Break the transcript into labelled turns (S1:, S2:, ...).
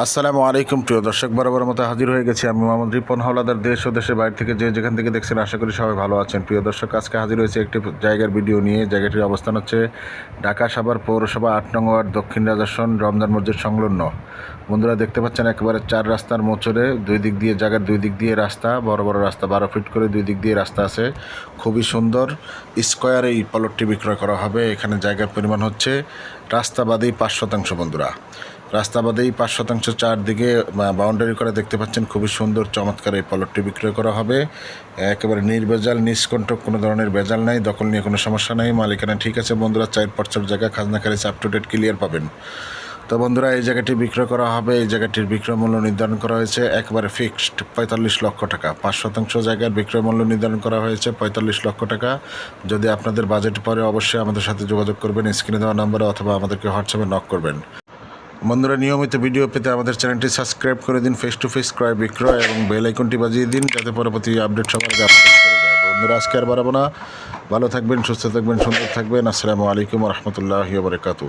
S1: আসসালামু আলাইকুম। প্রিয় দর্শক বরাবর মতো হাজির হয়ে গেছি আমি মোহাম্মদ রিপন, হাওলাদার দেশ ও দেশের বাইরে থেকে যে যেখান থেকে দেখছেন, আশা করি সবাই ভালো আছেন। প্রিয় দর্শক, আজকে হাজির হয়েছে একটি জায়গার ভিডিও নিয়ে। জায়গাটির অবস্থান হচ্ছে ঢাকা সাভার পৌরসভা আট নং ওয়ার্ড, দক্ষিণ রাজাসন রমজান মসজিদ সংলগ্ন। বন্ধুরা, দেখতে পাচ্ছেন একেবারে চার রাস্তার মোচরে দুই দিক দিয়ে জায়গার দুই দিক দিয়ে রাস্তা, বড় বড় রাস্তা বারো ফিট করে দুই দিক দিয়ে রাস্তা আছে। খুবই সুন্দর, স্কোয়ারে এই প্লটটি বিক্রয় করা হবে। এখানে জায়গার পরিমাণ হচ্ছে রাস্তা বাদেই পাঁচ শতাংশ, বন্ধুরা। রাস্তা বাদেই পাঁচ শতাংশ চারদিকে বাউন্ডারি করে দেখতে পাচ্ছেন, খুবই সুন্দর, চমৎকার এই পলটটি বিক্রয় করা হবে। একেবারে নির্ভেজাল নিষ্কণ্ঠক কোনো ধরনের ভেজাল নাই, দখল নিয়ে কোনো সমস্যা নেই। মালিকানা ঠিক আছে বন্ধুরা চার পাঁচশোর জায়গা, খাজনা খারিজ আপ টু ডেট ক্লিয়ার পাবেন। তো বন্ধুরা, এই জায়গাটি বিক্রয় করা হবে, এই জায়গাটির বিক্রয় মূল্য নির্ধারণ করা হয়েছে একবারে ফিক্সড পঁয়তাল্লিশ লক্ষ টাকা। পাঁচ শতাংশ জায়গার বিক্রয় মূল্য নির্ধারণ করা হয়েছে পঁয়তাল্লিশ লক্ষ টাকা। যদি আপনাদের বাজেট পরে অবশ্যই আমাদের সাথে যোগাযোগ করবেন স্ক্রিনে দেওয়া নম্বরে অথবা আমাদেরকে হোয়াটসঅ্যাপে নক করবেন। বন্ধুরা, নিয়মিত ভিডিও পেতে আমাদের চ্যানেলটি সাবস্ক্রাইব করে দিন ফেস টু ফেস ক্রয় বিক্রয় এবং বেল আইকনটি বাজিয়ে দিন, যাতে পরবর্তী আপডেট সবার আগে করে যায়। বন্ধুরা, আজকে আর বাড়াবো না। ভালো থাকবেন, সুস্থ থাকবেন, সুন্দর থাকবেন। আসসালামু আলাইকুম রহমতুল্লাহ বারকাতু